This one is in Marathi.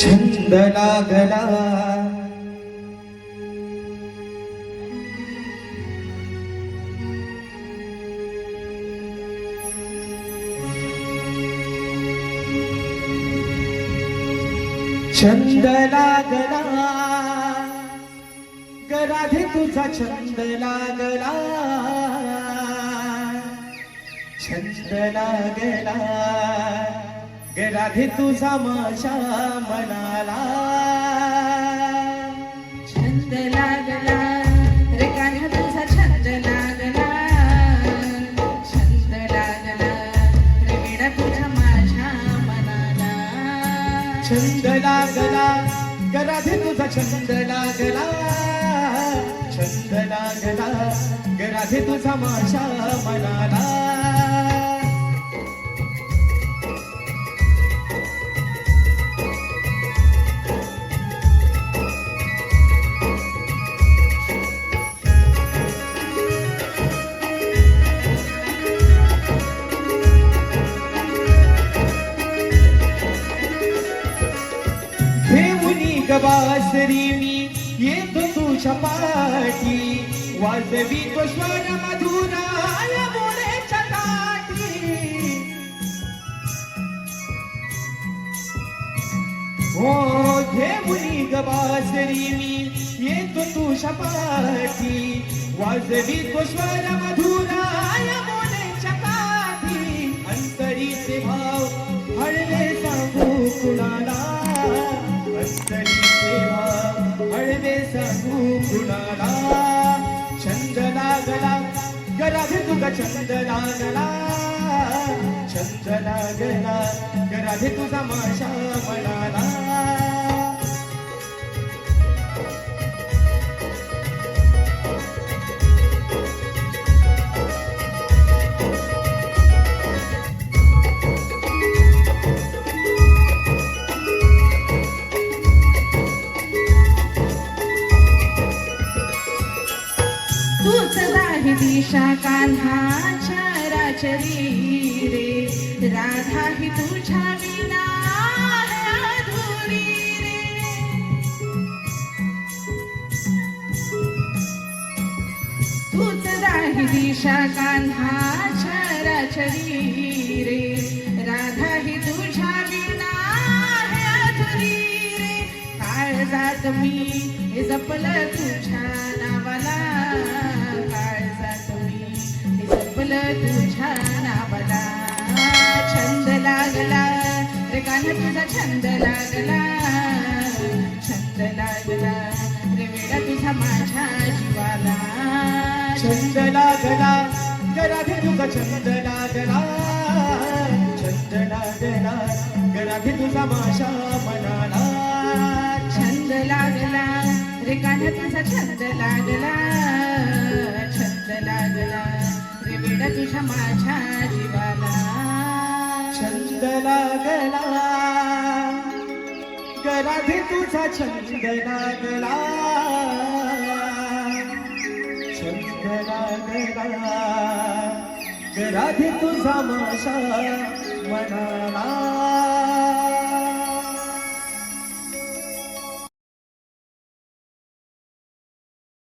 छंद लागला छंद लागला गराधे तुझा छंद लागला छंद लागला गराधे तुझा माशा मनाला. छंद लागला रे कान्हा तुझा छंद लागला. छंद लागला रे वेडा तुझा माझ्या मनाला. छंद लागला गराधे तुझा छंद लागला. छंद लागला गराधे तुझा माशा मनाला. तुझ्या पाठी. वाजवी तो स्वर मधुराय मोरेच्या काठी. हो घेऊनी गबासरी मी येतो तुझ्या पाठी. वाजवी तो स्वर मधुराय मोरेच्या काठी. अंतरीचे भाव हळवे सांगू कुणाला? कुणाला छंद लागला गराधे तुझा छंद लागला छंद लागला गराधे तुझा माशा मनाला कान्हाच्या राचरी रे राधा ही तुझ्या विना अधुरी रे. तूच दाही दिशा कान्हाच्या राचरी रे राधा ही तुझ्या विना अधुरी रे. काळजात मी जपलं तुझ्या तुझ्या नावाला छंद लागला रे कान्हा तुझा छंद लागला छंद लागला रे वेडा तुझा माझ्या जीवाला छंद लागला गराधे तुझा छंद लागला छंद लागला गराधे तुझा माशा म्हणाला छंद लागला रे कान्हा तुझा छंद लागला. लागला गराधे तुझा छंद लागला. छंद लागला. गराधे तुझा माशा मनाला.